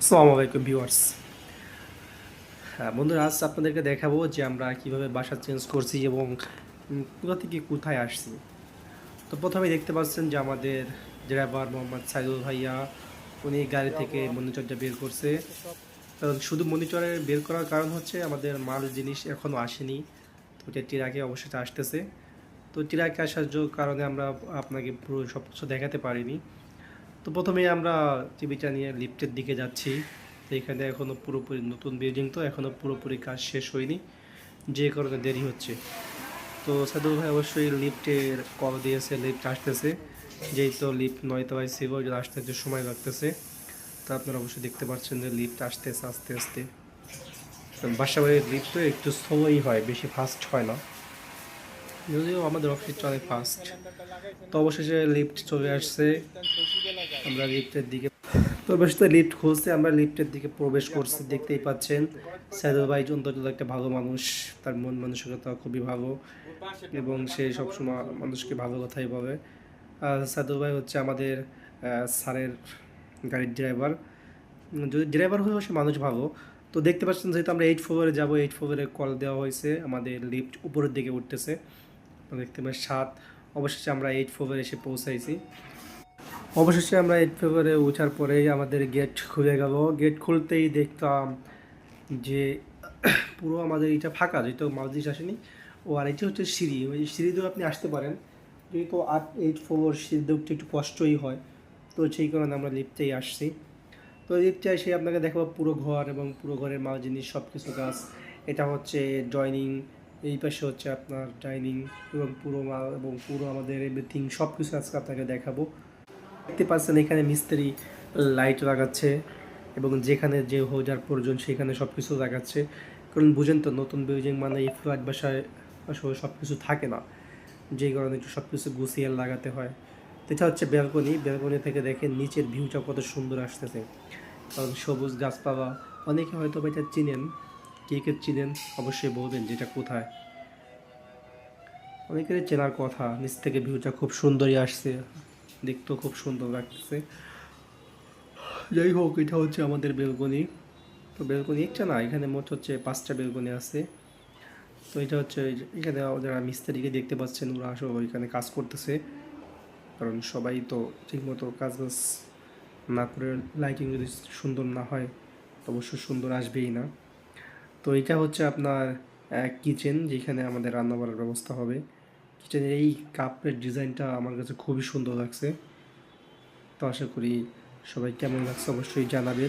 আসসালামু আলাইকুম ভিউয়ার্স। হ্যাঁ বন্ধুরা, আজ আপনাদেরকে দেখাবো যে আমরা কীভাবে বাসা চেঞ্জ করছি এবং কোথা থেকে কোথায় আসছি। তো প্রথমে দেখতে পাচ্ছেন যে আমাদের ড্রাইভার মোহাম্মদ সাইদুল ভাইয়া, উনি গাড়ি থেকে মনিটরটা বের করছে। কারণ শুধু মনিটরে বের করার কারণ হচ্ছে আমাদের মাল জিনিস এখনও আসেনি। তো এটা টিরাকে অবশ্যই আসতেছে। তো টিরাকে আসার কারণে আমরা আপনাকে পুরো সব কিছু দেখাতে পারিনি। তো প্রথমেই আমরা টিভিটা নিয়ে লিফটের দিকে যাচ্ছি। তো এখানে এখনও পুরোপুরি নতুন বিল্ডিং তো এখনও পুরোপুরি কাজ শেষ হয়নি। যে কারণে দেরি হচ্ছে। তো সাদুল ভাই অবশ্যই লিফটের কল দিয়েছে লিফট আসতেছে। যেই তো লিফট ছিল ওই জন্য আসতে যে সময় লাগতেছে। তা আপনারা অবশ্যই দেখতে পাচ্ছেন যে লিফট আসতেছে, আস্তে আস্তে। বাসা বাড়ির লিফট তো একটু স্লোই হয়, বেশি ফাস্ট হয় না। যদিও আমাদের অফিসটা অনেক ফাস্ট তো অবশেষে লিফট চলে আসছে। আমরা লিফটের দিকে তো বেশ তো লিফট খুলছে, আমরা লিফটের দিকে প্রবেশ করছি, দেখতেই পাচ্ছেন। সাইদুল ভাই অন্তত একটা ভালো মানুষ, তার মন মানসিকতা খুবই ভালো এবং সে সবসময় মানুষকে ভালো কথাই বলে। আর সাইদুল ভাই হচ্ছে আমাদের স্যারের গাড়ির ড্রাইভার যদি ড্রাইভার হয়েও সে মানুষ ভালো, তো দেখতে পাচ্ছেন যেহেতু আমরা এইট ফ্লোরে যাব এইট ফ্লোরে কল দেওয়া হয়েছে, আমাদের লিফট উপরের দিকে উঠতেছে। দেখতে পাচ্ছি সাত, অবশেষে আমরা এইট ফ্লোরে এসে পৌঁছাইছি। অবশেষে আমরা এইট ফেব্রুয়ারি ওঠার পরেই আমাদের গেট খুলে গেল। গেট খুলতেই দেখতাম যে পুরো আমাদের এটা ফাঁকা, যেহেতু মালদিস আসেনি। ও আর এটি হচ্ছে সিঁড়ি, ওই সিঁড়ি আপনি আসতে পারেন। যেহেতু আট এইট ফোর সিঁড়িতে উঠতে একটু কষ্টই হয়, তো সেই কারণে আমরা লিফটেই আসছি। তো লিফটে এসে আপনাকে দেখাবো পুরো ঘর এবং পুরো ঘরের মাল, জিনিস সব কিছু কাজ এটা হচ্ছে জয়নিং এই পাশে হচ্ছে আপনার ডাইনিং এবং পুরো মাল এবং পুরো আমাদের এভরিথিং সব কিছু আজকে আপনাকে দেখাবো। দেখতে পাচ্ছেন এখানে মিস্ত্রি লাইট লাগাচ্ছে এবং যেখানে যে হোজার প্রয়োজন সেখানে সব কিছু লাগাচ্ছে। কারণ বুঝেন তো, নতুন বিল্ডিং মানে এই ফ্ল্যাট বাসায় আসলে সব কিছু থাকে না। যেই কারণে একটু সব কিছু গুছিয়ে লাগাতে হয়। এটা হচ্ছে ব্যালকনি ব্যালকনি থেকে দেখেন নিচের ভিউটা কত সুন্দর আসতেছে। কারণ সবুজ গাছপালা, অনেকে হয়তো এটা চিনেন, কে কে চিনেন অবশ্যই বলবেন যেটা কোথায়। অনেকেরই চেনার কথা, নিচ থেকে ভিউটা খুব সুন্দরই আসছে। দেখতেও খুব সুন্দর লাগতেছে। যাই হোক এটা হচ্ছে আমাদের বেলকনি। তো বেলকনি একটা না, এখানে মোট হচ্ছে পাঁচটা বেলকনি আছে। তো এটা হচ্ছে এখানে যারা মিস্ত্রিকে দেখতে পাচ্ছেন, ওরা আসলে এখানে কাজ করতেছে। কারণ সবাই তো ঠিকমতো কাজ বাজ না করে লাইটিং যদি সুন্দর না হয় তো অবশ্যই সুন্দর আসবেই না। তো এটা হচ্ছে আপনার কিচেন যেখানে আমাদের রান্না করার ব্যবস্থা হবে। কিচেনের এই কাপের ডিজাইনটা আমার কাছে খুবই সুন্দর লাগছে। তো আশা করি সবাই কেমন লাগছে অবশ্যই জানাবে